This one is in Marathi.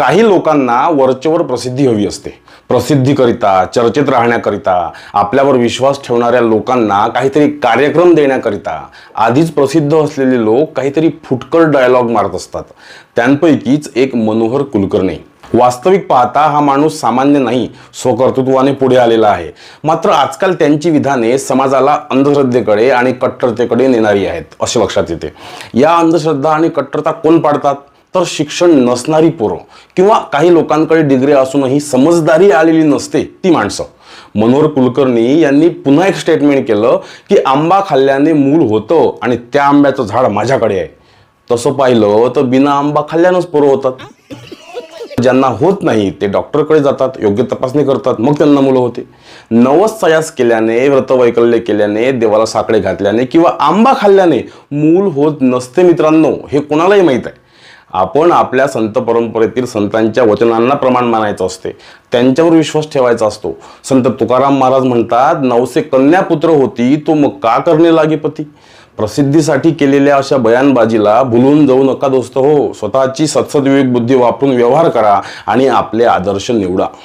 काही लोकांना वरचेवर प्रसिद्धी हवी असते. प्रसिद्धीकरिता चर्चेत राहण्याकरिता आपल्यावर विश्वास ठेवणाऱ्या लोकांना काहीतरी कार्यक्रम देण्याकरिता आधीच प्रसिद्ध असलेले लोक काहीतरी फुटकर डायलॉग मारत असतात. त्यांपैकीच एक मनोहर कुलकर्णी. वास्तविक पाहता हा माणूस सामान्य नाही स्वकर्तृत्वाने पुढे आलेला आहे. मात्र आजकाल त्यांची विधाने समाजाला अंधश्रद्धेकडे आणि कट्टरतेकडे नेणारी आहेत असे लक्षात येते. या अंधश्रद्धा आणि कट्टरता कोण पाडतात? तर शिक्षण नसणारी पोरं किंवा काही लोकांकडे डिग्री असूनही समजदारी आलेली नसते ती माणसं. मनोहर कुलकर्णी यांनी पुन्हा एक स्टेटमेंट केलं की आंबा खाल्ल्याने मूल होतं आणि त्या आंब्याचं झाड माझ्याकडे आहे. तसं पाहिलं तर बिना आंबा खाल्ल्यानंच पोरं होतात. ज्यांना होत नाही ते डॉक्टरकडे जातात योग्य तपासणी करतात मग त्यांना मुलं होते. नवस सयास केल्याने व्रतवैकल्य केल्याने देवाला साकडे घातल्याने किंवा आंबा खाल्ल्याने मूल होत नसते मित्रांनो हे कोणालाही माहीत आहे. आपण आपल्या संत परंपरेतील संतांच्या वचनांना प्रमाण मानायचं असते. त्यांच्यावर विश्वास ठेवायचा असतो. संत तुकाराम महाराज म्हणतात नवसे कन्या पुत्र होती तो मग का करणे लागे पती? प्रसिद्धीसाठी केलेल्या अशा बयानबाजीला भुलून जाऊ नका दोस्त हो. स्वतःची सत्सदविवेक बुद्धी वापरून व्यवहार करा आणि आपले आदर्श निवडा.